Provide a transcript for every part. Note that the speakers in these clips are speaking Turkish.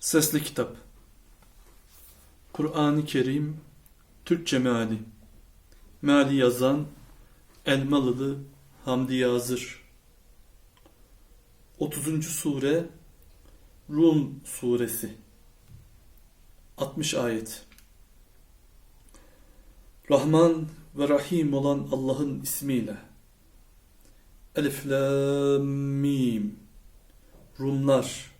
Sesli Kitap. Kur'an-ı Kerim Türkçe Meali. Meali yazan Elmalılı Hamdi Yazır. 30. Sure Rum Suresi. 60 Ayet. Rahman ve Rahim olan Allah'ın ismiyle. Elif Lam Mim. Rumlar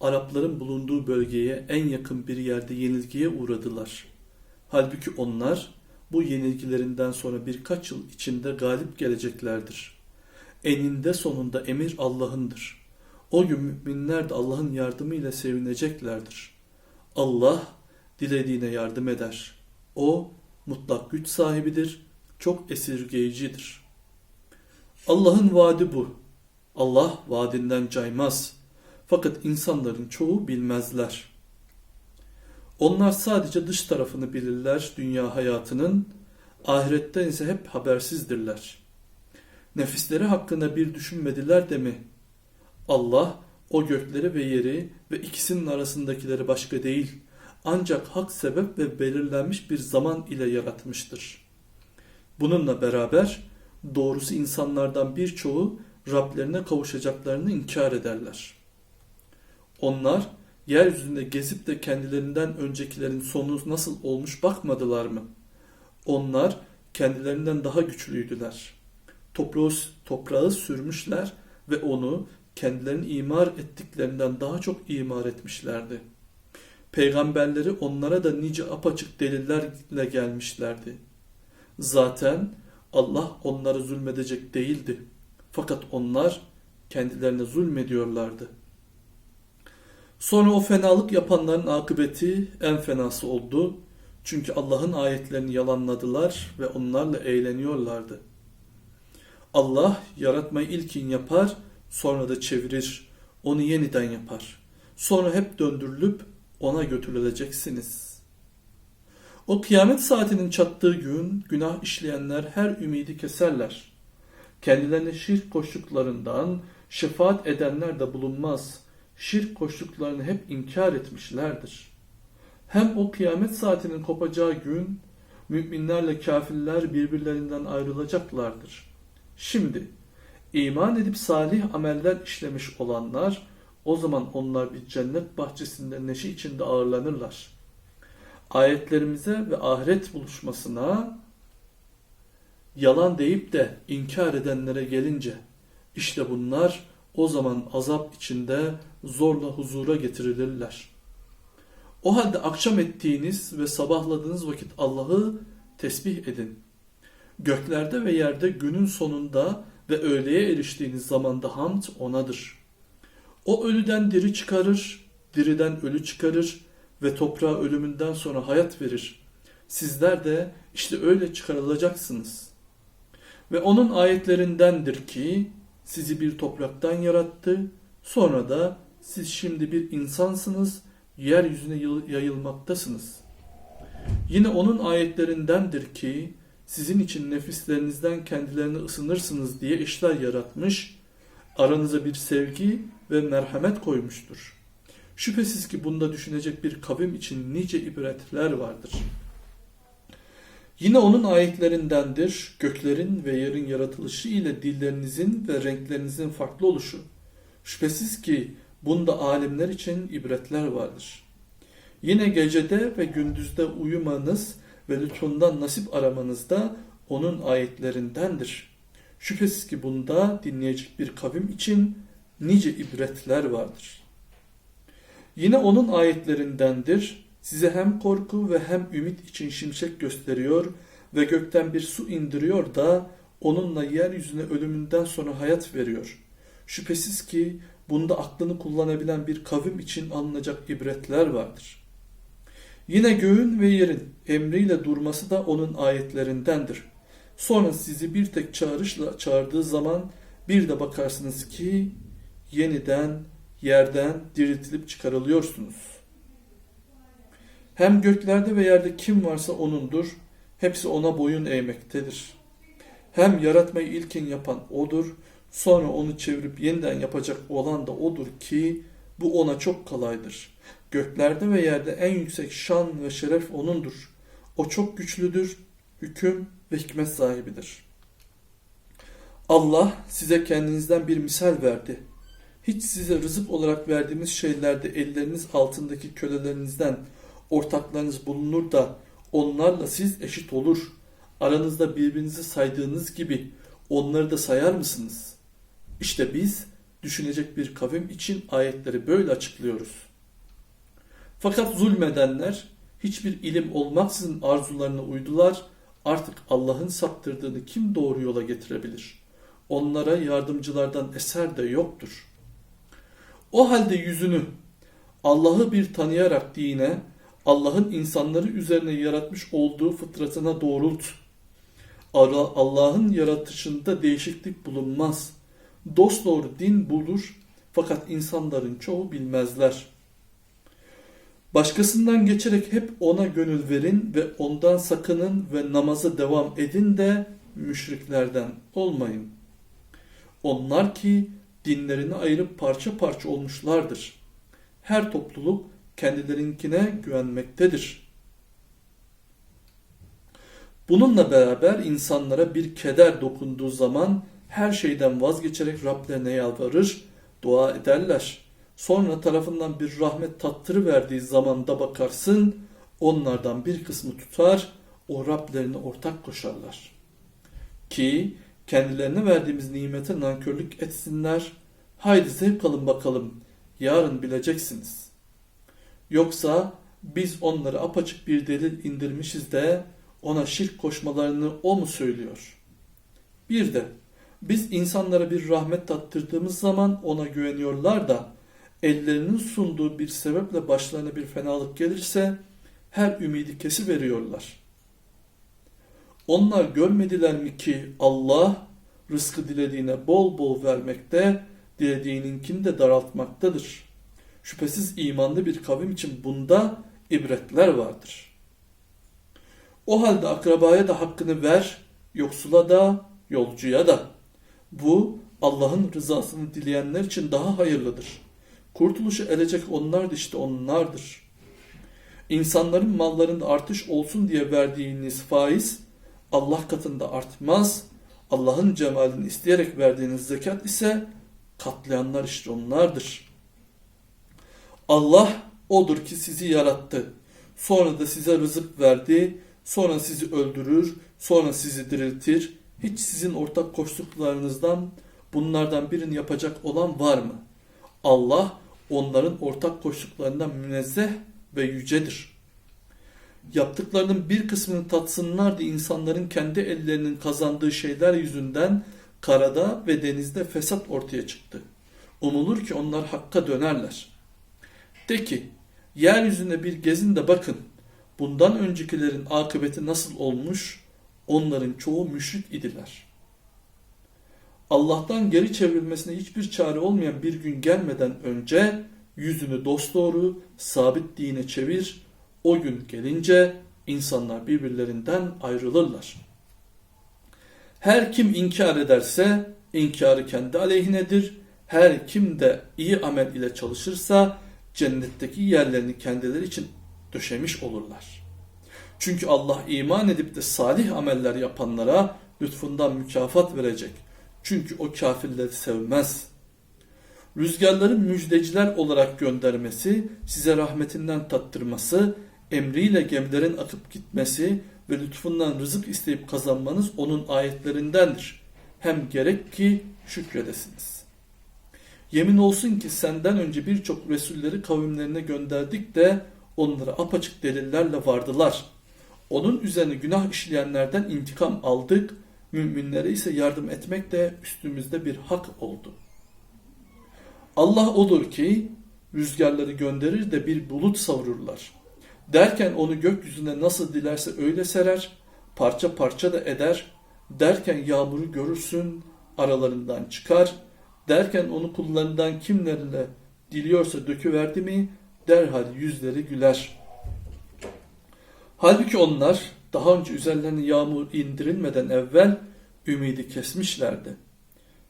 Arapların bulunduğu bölgeye en yakın bir yerde yenilgiye uğradılar. Halbuki onlar bu yenilgilerinden sonra birkaç yıl içinde galip geleceklerdir. Eninde sonunda emir Allah'ındır. O gün müminler de Allah'ın yardımıyla sevineceklerdir. Allah dilediğine yardım eder. O mutlak güç sahibidir, çok esirgeyicidir. Allah'ın vaadi bu. Allah vaadinden caymaz.'' Fakat insanların çoğu bilmezler. Onlar sadece dış tarafını bilirler dünya hayatının, ahiretten ise hep habersizdirler. Nefisleri hakkında bir düşünmediler de mi? Allah o gökleri ve yeri ve ikisinin arasındakileri başka değil, ancak hak sebep ve belirlenmiş bir zaman ile yaratmıştır. Bununla beraber doğrusu insanlardan birçoğu Rablerine kavuşacaklarını inkar ederler.'' Onlar yeryüzünde gezip de kendilerinden öncekilerin sonu nasıl olmuş bakmadılar mı? Onlar kendilerinden daha güçlüydüler. Toprağı, toprağı sürmüşler ve onu kendilerini imar ettiklerinden daha çok imar etmişlerdi. Peygamberleri onlara da nice apaçık delillerle gelmişlerdi. Zaten Allah onlara zulmedecek değildi. Fakat onlar kendilerine zulmediyorlardı.'' Sonra o fenalık yapanların akıbeti en fenası oldu. Çünkü Allah'ın ayetlerini yalanladılar ve onlarla eğleniyorlardı. Allah yaratmayı ilkin yapar, sonra da çevirir, onu yeniden yapar. Sonra hep döndürülüp ona götürüleceksiniz. O kıyamet saatinin çattığı gün günah işleyenler her ümidi keserler. Kendilerine şirk koştuklarından şefaat edenler de bulunmaz.'' Şirk koştuklarını hep inkar etmişlerdir. Hem o kıyamet saatinin kopacağı gün müminlerle kafirler birbirlerinden ayrılacaklardır. Şimdi iman edip salih ameller işlemiş olanlar o zaman onlar bir cennet bahçesinde neşe içinde ağırlanırlar. Ayetlerimize ve ahiret buluşmasına yalan deyip de inkar edenlere gelince işte bunlar o zaman azap içinde zorla huzura getirilirler. O halde akşam ettiğiniz ve sabahladığınız vakit Allah'ı tesbih edin. Göklerde ve yerde günün sonunda ve öğleye eriştiğiniz zamanda hamd onadır. O ölüden diri çıkarır, diriden ölü çıkarır ve toprağa ölümünden sonra hayat verir. Sizler de işte öyle çıkarılacaksınız. Ve onun ayetlerindendir ki sizi bir topraktan yarattı, sonra da siz şimdi bir insansınız, yeryüzüne yayılmaktasınız. Yine onun ayetlerindendir ki sizin için nefislerinizden kendilerini ısınırsınız diye işler yaratmış, aranıza bir sevgi ve merhamet koymuştur. Şüphesiz ki bunda düşünecek bir kavim için nice ibretler vardır. Yine onun ayetlerindendir göklerin ve yerin yaratılışı ile dillerinizin ve renklerinizin farklı oluşu. Şüphesiz ki Bunda alimler için ibretler vardır. Yine gecede ve gündüzde uyumanız ve lütfundan nasip aramanız da onun ayetlerindendir. Şüphesiz ki bunda dinleyecek bir kavim için nice ibretler vardır. Yine onun ayetlerindendir. Size hem korku ve hem ümit için şimşek gösteriyor ve gökten bir su indiriyor da onunla yeryüzüne ölümünden sonra hayat veriyor. Şüphesiz ki Bunda aklını kullanabilen bir kavim için alınacak ibretler vardır. Yine göğün ve yerin emriyle durması da onun ayetlerindendir. Sonra sizi bir tek çağrışla çağırdığı zaman bir de bakarsınız ki yeniden yerden diriltilip çıkarılıyorsunuz. Hem göklerde ve yerde kim varsa O'nundur, hepsi O'na boyun eğmektedir. Hem yaratmayı ilkin yapan O'dur, Sonra onu çevirip yeniden yapacak olan da odur ki Bu ona çok kolaydır. Göklerde ve yerde en yüksek şan ve şeref O'nundur. O çok güçlüdür, hüküm ve hikmet sahibidir. Allah size kendinizden bir misal verdi. Hiç size rızık olarak verdiğimiz şeylerde elleriniz altındaki kölelerinizden ortaklarınız bulunur da onlarla siz eşit olur. Aranızda birbirinizi saydığınız gibi onları da sayar mısınız? İşte biz düşünecek bir kavim için ayetleri böyle açıklıyoruz. Fakat zulmedenler hiçbir ilim olmaksızın arzularına uydular. Artık Allah'ın saptırdığını kim doğru yola getirebilir? Onlara yardımcılardan eser de yoktur. O halde yüzünü Allah'ı bir tanıyarak dine, Allah'ın insanları üzerine yaratmış olduğu fıtratına doğrult. Allah'ın yaratışında değişiklik bulunmaz. Dosdoğru din bulur fakat insanların çoğu bilmezler. Başkasından geçerek hep ona gönül verin ve ondan sakının ve namaza devam edin de müşriklerden olmayın. Onlar ki dinlerini ayırıp parça parça olmuşlardır. Her topluluk kendilerinkine güvenmektedir. Bununla beraber insanlara bir keder dokunduğu zaman her şeyden vazgeçerek Rablerine yalvarır, dua ederler. Sonra tarafından bir rahmet tattırı verdiği zamanda bakarsın, onlardan bir kısmı tutar, o Rablerine ortak koşarlar. Ki kendilerine verdiğimiz nimete nankörlük etsinler. Haydi zevk alın bakalım, yarın bileceksiniz. Yoksa biz onları apaçık bir delil indirmişiz de ona şirk koşmalarını o mu söylüyor? Bir de biz insanlara bir rahmet tattırdığımız zaman ona güveniyorlar da ellerinin sunduğu bir sebeple başlarına bir fenalık gelirse her ümidi kesi veriyorlar. Onlar görmediler mi ki Allah rızkı dilediğine bol bol vermekte, dilediğininkini de daraltmaktadır. Şüphesiz imanlı bir kavim için bunda ibretler vardır. O halde akrabaya da hakkını ver, yoksula da, yolcuya da. Bu Allah'ın rızasını dileyenler için daha hayırlıdır. Kurtuluşu erecek onlar işte onlardır. İnsanların mallarında artış olsun diye verdiğiniz faiz Allah katında artmaz. Allah'ın cemalini isteyerek verdiğiniz zekat ise katlayanlar işte onlardır. Allah odur ki sizi yarattı. Sonra da size rızık verdi. Sonra sizi öldürür. Sonra sizi diriltir. Hiç sizin ortak koştuklarınızdan bunlardan birini yapacak olan var mı? Allah onların ortak koştuklarından münezzeh ve yücedir. Yaptıklarının bir kısmını tatsınlar diye insanların kendi ellerinin kazandığı şeyler yüzünden karada ve denizde fesat ortaya çıktı. Umulur ki onlar hakka dönerler. De ki, yeryüzünde bir gezin de bakın, bundan öncekilerin akıbeti nasıl olmuş, onların çoğu müşrik idiler. Allah'tan geri çevrilmesine hiçbir çare olmayan bir gün gelmeden önce yüzünü dosdoğru, sabit dine çevir, o gün gelince insanlar birbirlerinden ayrılırlar. Her kim inkar ederse inkarı kendi aleyhinedir. Her kim de iyi amel ile çalışırsa cennetteki yerlerini kendileri için döşemiş olurlar. Çünkü Allah iman edip de salih ameller yapanlara lütfundan mükafat verecek. Çünkü o kafirleri sevmez. Rüzgarların müjdeciler olarak göndermesi, size rahmetinden tattırması, emriyle gemilerin akıp gitmesi ve lütfundan rızık isteyip kazanmanız onun ayetlerindendir. Hem gerek ki şükredesiniz. Yemin olsun ki senden önce birçok Resulleri kavimlerine gönderdik de onlara apaçık delillerle vardılar. Onun üzerine günah işleyenlerden intikam aldık, müminlere ise yardım etmek de üstümüzde bir hak oldu. Allah odur ki rüzgarları gönderir de bir bulut savururlar. Derken onu gökyüzüne nasıl dilerse öyle serer, parça parça da eder. Derken yağmuru görürsün, aralarından çıkar. Derken onu kullarından kimlerine diliyorsa döküverdi mi, derhal yüzleri güler. Halbuki onlar daha önce üzerlerine yağmur indirilmeden evvel ümidi kesmişlerdi.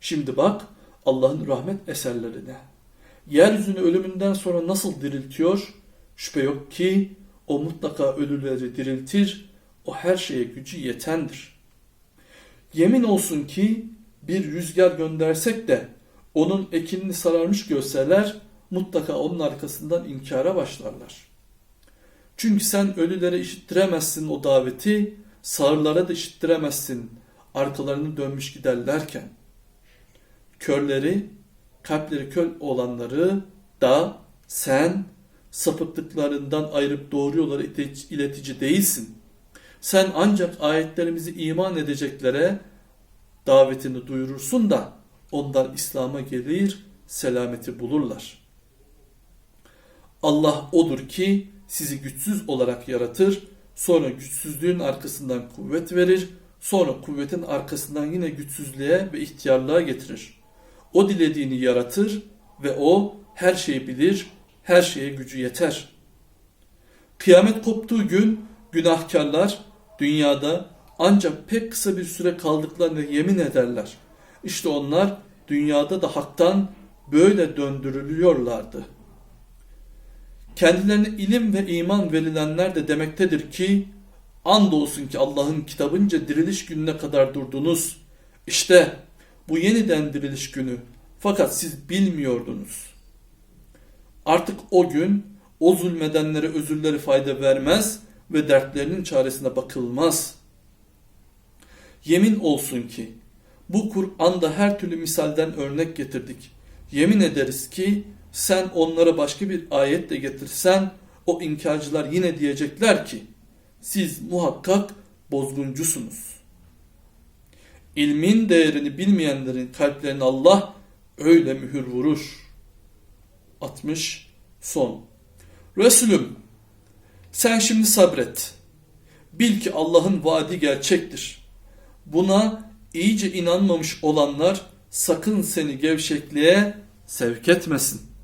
Şimdi bak Allah'ın rahmet eserlerine. yeryüzünü ölümünden sonra nasıl diriltiyor? Şüphe yok ki o mutlaka ölüleri diriltir, o her şeye gücü yetendir. Yemin olsun ki bir rüzgar göndersek de onun ekinini sararmış görseler mutlaka onun arkasından inkara başlarlar. Çünkü sen ölülere işittiremezsin o daveti, sağırlara da işittiremezsin arkalarını dönmüş giderlerken. Körleri, kalpleri kör olanları da sen sapıklıklarından ayırıp doğru yola iletici değilsin. Sen ancak ayetlerimizi iman edeceklere davetini duyurursun da ondan İslam'a gelir, selameti bulurlar. Allah odur ki sizi güçsüz olarak yaratır, sonra güçsüzlüğün arkasından kuvvet verir, sonra kuvvetin arkasından yine güçsüzlüğe ve ihtiyarlığa getirir. O dilediğini yaratır ve o her şeyi bilir, her şeye gücü yeter. Kıyamet koptuğu gün günahkarlar dünyada ancak pek kısa bir süre kaldıklarını yemin ederler. İşte onlar dünyada da haktan böyle döndürülüyorlardı. Kendilerine ilim ve iman verilenler de demektedir ki andolsun ki Allah'ın kitabınca diriliş gününe kadar durdunuz. İşte bu yeniden diriliş günü fakat siz bilmiyordunuz. Artık o gün o zulmedenlere özürleri fayda vermez ve dertlerinin çaresine bakılmaz. Yemin olsun ki bu Kur'an'da her türlü misalden örnek getirdik. Yemin ederiz ki sen onlara başka bir ayet de getirsen o inkarcılar yine diyecekler ki siz muhakkak bozguncusunuz. İlmin değerini bilmeyenlerin kalplerine Allah öyle mühür vurur. 60 son. Resulüm sen şimdi sabret. Bil ki Allah'ın vaadi gerçektir. Buna iyice inanmamış olanlar sakın seni gevşekliğe sevk etmesin.